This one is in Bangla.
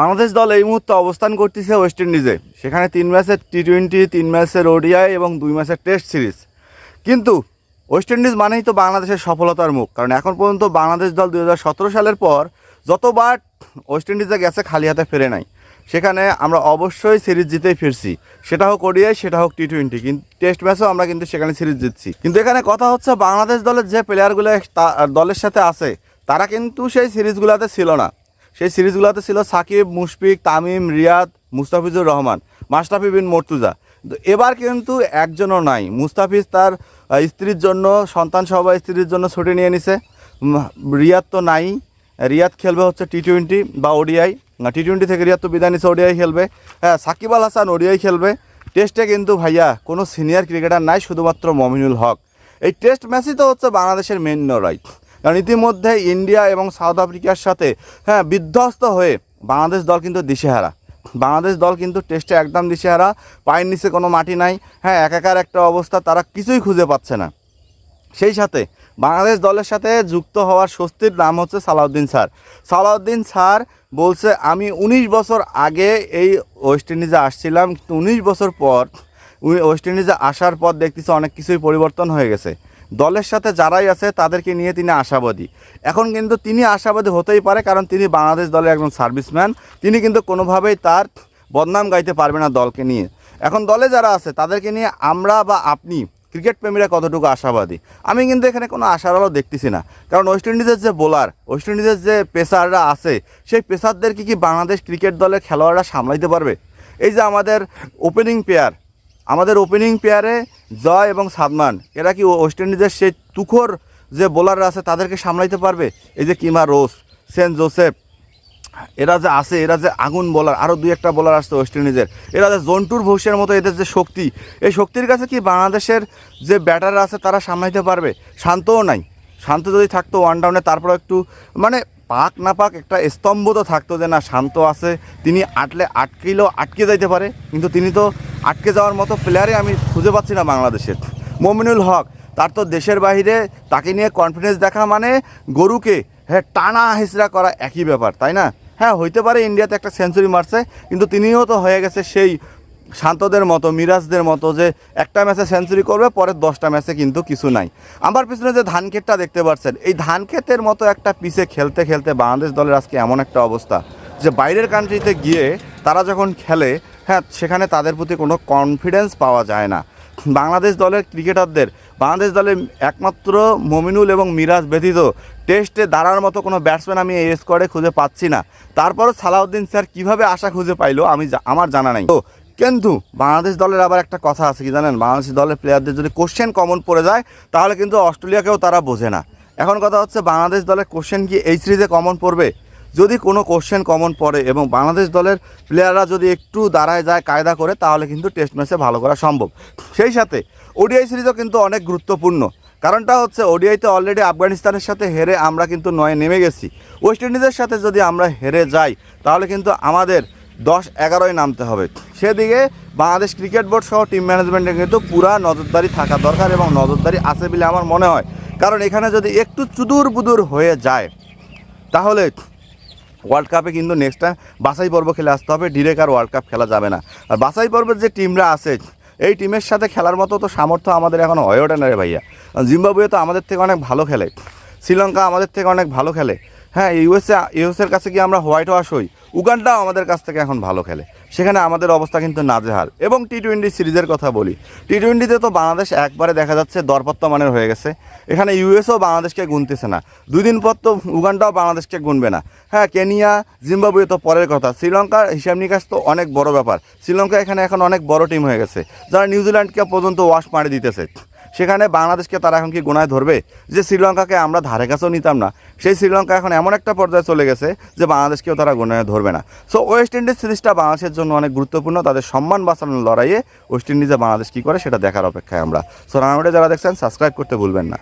বাংলাদেশ দল এই মুহূর্তে অবস্থান করতেছে ওয়েস্ট ইন্ডিজে সেখানে তিন ম্যাচের টি টোয়েন্টি তিন ম্যাচের ওডিআই এবং দুই ম্যাচের টেস্ট সিরিজ কিন্তু ওয়েস্ট ইন্ডিজ মানেই তো বাংলাদেশের সফলতার মুখ। কারণ এখন পর্যন্ত বাংলাদেশ দল দু হাজার সতেরো সালের পর যতবার ওয়েস্ট ইন্ডিজে গেছে খালি হাতে ফেরে নাই। সেখানে আমরা অবশ্যই সিরিজ জিতেই ফিরছি। সেটা হোক ওডিআই সেটা হোক টি টোয়েন্টি কিন্তু টেস্ট ম্যাচেও আমরা কিন্তু সেখানে সিরিজ জিতছি। কিন্তু এখানে কথা হচ্ছে বাংলাদেশ দলের যে প্লেয়ারগুলো দলের সাথে আছে, তারা কিন্তু সেই সিরিজগুলোতে ছিল না। সেই সিরিজগুলোতে ছিল সাকিব, মুশফিক, তামিম, রিয়াদ, মুস্তাফিজুর রহমান মাস্টাফি বিন মর্তুজা। এবার কিন্তু একজনও নাই। মুস্তাফিজ তার স্ত্রীর জন্য, সন্তান সহ স্ত্রীর জন্য ছুটি নিয়ে নিছে। রিয়াদ তো নাই। রিয়াদ খেলবে হচ্ছে টি টোয়েন্টি বা ওডিআই। টি টোয়েন্টি থেকে রিয়াদ তো বিদায় নিচ্ছে ওডিআই খেলবে। হ্যাঁ সাকিব আল হাসান ওডিআই খেলবে। টেস্টে কিন্তু ভাইয়া কোনো সিনিয়র ক্রিকেটার নাই, শুধুমাত্র মমিনুল হক। এই টেস্ট ম্যাচই তো হচ্ছে বাংলাদেশের মেন রাইট কারণ ইতিমধ্যে ইন্ডিয়া এবং সাউথ আফ্রিকার সাথে হ্যাঁ বিধ্বস্ত হয়ে বাংলাদেশ দল কিন্তু দিশেহারা। বাংলাদেশ দল কিন্তু টেস্টে একদম দিশেহারা, পায়ের নিচে কোনো মাটি নাই হ্যাঁ একাকার একটা অবস্থা তারা কিছুই খুঁজে পাচ্ছে না। সেই সাথে বাংলাদেশ দলের সাথে যুক্ত হওয়ার স্বস্তির নাম হচ্ছে সালাউদ্দিন স্যার। সালাউদ্দিন স্যার বলছে, আমি উনিশ বছর আগে এই ওয়েস্ট ইন্ডিজে আসছিলাম, কিন্তু উনিশ বছর পর ওয়েস্ট ইন্ডিজে আসার পর দেখতেছি অনেক কিছুই পরিবর্তন হয়ে গেছে। দলের সাথে যারাই আছে, তাদেরকে নিয়ে তিনি আশাবাদী। এখন কিন্তু তিনি আশাবাদী হতেই পারে, কারণ তিনি বাংলাদেশ দলের একজন সার্ভিসম্যান। তিনি কিন্তু কোনোভাবেই তার বদনাম গাইতে পারবে না দলকে নিয়ে। এখন দলে যারা আছে, তাদেরকে নিয়ে আমরা বা আপনি ক্রিকেট প্রেমীরা কতটুকু আশাবাদী? আমি কিন্তু এখানে কোনো আশার আলো দেখতেছি না। কারণ ওয়েস্ট ইন্ডিজের যে বোলার ওয়েস্ট ইন্ডিজের যে পেসাররা আছে, সেই পেসারদেরকে কি বাংলাদেশ ক্রিকেট দলের খেলোয়াড়রা সামলাইতে পারবে? এই যে আমাদের ওপেনিং পেয়ার আমাদের ওপেনিং পেয়ারে জয় এবং সাদমান, এরা কি ওয়েস্ট ইন্ডিজের সেই তুখোর যে বোলাররা আছে, তাদেরকে সামলাইতে পারবে? এই যে কিমা রোস সেন্ট জোসেফ, এরা যে আছে, এরা যে আগুন বোলার আরও দুই একটা বোলার আসছে ওয়েস্ট ইন্ডিজের এরা যে জন্টুর ভবিষ্যের মতো এদের যে শক্তি, এই শক্তির কাছে কি বাংলাদেশের যে ব্যাটাররা আছে, তারা সামলাইতে পারবে? শান্তও নাই। শান্ত যদি থাকতো ওয়ান ডাউনে তারপর একটু মানে পাক না পাক একটা স্তম্ভ তো থাকতো যে না, শান্ত আছে, তিনি আটলে আটকেলেও আটকে যাইতে পারে, কিন্তু তিনি তো আটকে যাওয়ার মতো প্লেয়ারই আমি খুঁজে পাচ্ছি না বাংলাদেশের। মমিনুল হক, তার তো দেশের বাইরে তাকে নিয়ে কনফিডেন্স দেখা মানে গরুকে হ্যাঁ টানা হেসরা করা একই ব্যাপার, তাই না? হ্যাঁ হইতে পারে ইন্ডিয়াতে একটা সেঞ্চুরি মারছে, কিন্তু তিনিও তো হয়ে গেছে সেই শান্তদের মতো, মিরাজদের মতো যে একটা ম্যাচে সেঞ্চুরি করবে পরের দশটা ম্যাচে কিন্তু কিছু নাই। আমার পিছনে যে ধান ক্ষেতটা দেখতে পাচ্ছেন, এই ধান ক্ষেতের মতো একটা পিছে খেলতে খেলতে বাংলাদেশ দলের আজকে এমন একটা অবস্থা যে বাইরের কান্ট্রিতে গিয়ে তারা যখন খেলে হ্যাঁ সেখানে তাদের প্রতি কোনো কনফিডেন্স পাওয়া যায় না। বাংলাদেশ দলের ক্রিকেটারদের, বাংলাদেশ দলের একমাত্র মমিনুল এবং মিরাজ ব্যতীত টেস্টে দাঁড়ার মতো কোনো ব্যাটসম্যান আমি এই স্কোয়াডে খুঁজে পাচ্ছি না। তারপরও সালাউদ্দিন স্যার কীভাবে আশা খুঁজে পাইলো আমি আমার জানা নাই। তো কিন্তু বাংলাদেশ দলের আবার একটা কথা আছে কি জানেন? বাংলাদেশ দলের প্লেয়ারদের যদি কোশ্চেন কমন পড়ে যায়, তাহলে কিন্তু অস্ট্রেলিয়াকেও তারা বোঝে না। এখন কথা হচ্ছে বাংলাদেশ দলের কোশ্চেন কি এই সিরিজে কমন পড়বে? যদি কোনো কোশ্চেন কমন পড়ে এবং বাংলাদেশ দলের প্লেয়াররা যদি একটু দাঁড়ায় যায়, কায়দা করে, তাহলে কিন্তু টেস্ট ম্যাচে ভালো করা সম্ভব। সেই সাথে ওডিআই সিরিজও কিন্তু অনেক গুরুত্বপূর্ণ। কারণটা হচ্ছে ওডিআইতে অলরেডি আফগানিস্তানের সাথে হেরে আমরা কিন্তু নয় নেমে গেছি। ওয়েস্ট ইন্ডিজের সাথে যদি আমরা হেরে যাই, তাহলে কিন্তু আমাদের দশ এগারোয় নামতে হবে। সেদিকে বাংলাদেশ ক্রিকেট বোর্ড সহ টিম ম্যানেজমেন্টে কিন্তু পুরা নজরদারি থাকা দরকার এবং নজরদারি আছে বলে আমার মনে হয়। কারণ এখানে যদি একটু চুদুর বুদুর হয়ে যায়, তাহলে ওয়ার্ল্ড কাপে কিন্তু নেক্সট টাইম বাছাই পর্ব খেলে আসতে হবে। ডিরেক্ট আর ওয়ার্ল্ড কাপ খেলা যাবে না। আর বাছাই পর্বের যে টিমরা আছে, এই টিমের সাথে খেলার মতো তো সামর্থ্য আমাদের এখন হয়ে ওঠে না রে ভাইয়া। জিম্বাবুয়ে তো আমাদের থেকে অনেক ভালো খেলে। শ্রীলঙ্কা আমাদের থেকে অনেক ভালো খেলে। হ্যাঁ ইউএসএ ইউএসের কাছে কি আমরা হোয়াইট ওয়াশ হই। উগান্ডাও আমাদের কাছ থেকে এখন ভালো খেলে। সেখানে আমাদের অবস্থা কিন্তু নাজেহাল। এবং টি টোয়েন্টি সিরিজের কথা বলি। টি টোয়েন্টিতে তো বাংলাদেশ একবারে দেখা যাচ্ছে দরপত্ত মানের হয়ে গেছে। এখানে ইউএসও বাংলাদেশকে গুনতেছে না। দুই দিন পর তো উগান্ডাও বাংলাদেশকে গুনবে না। হ্যাঁ কেনিয়া, জিম্বাবুয়ে তো পরের কথা। শ্রীলঙ্কার হিসাব নিকাশ তো অনেক বড় ব্যাপার। শ্রীলঙ্কা এখানে এখন অনেক বড় টিম হয়ে গেছে। যারা নিউজিল্যান্ডকে পর্যন্ত ওয়াশ মারি দিতেছে। সেখানে বাংলাদেশকে তারা এখন কি গোনায় ধরবে? যে শ্রীলঙ্কাকে আমরা ধারে কাছেও নিতাম না। সেই শ্রীলঙ্কা এখন এমন একটা পর্যায়ে চলে গেছে যে বাংলাদেশকেও তারা গোনায় ধরবে না। সো ওয়েস্ট ইন্ডিজ সিরিজটা বাংলাদেশের জন্য অনেক গুরুত্বপূর্ণ। তাদের সম্মান বাঁচানোর লড়াইয়ে ওয়েস্ট ইন্ডিজে বাংলাদেশ কী করে সেটা দেখার অপেক্ষায় আমরা। সো রানাউটে যারা দেখছেন সাবস্ক্রাইব করতে ভুলবেন না।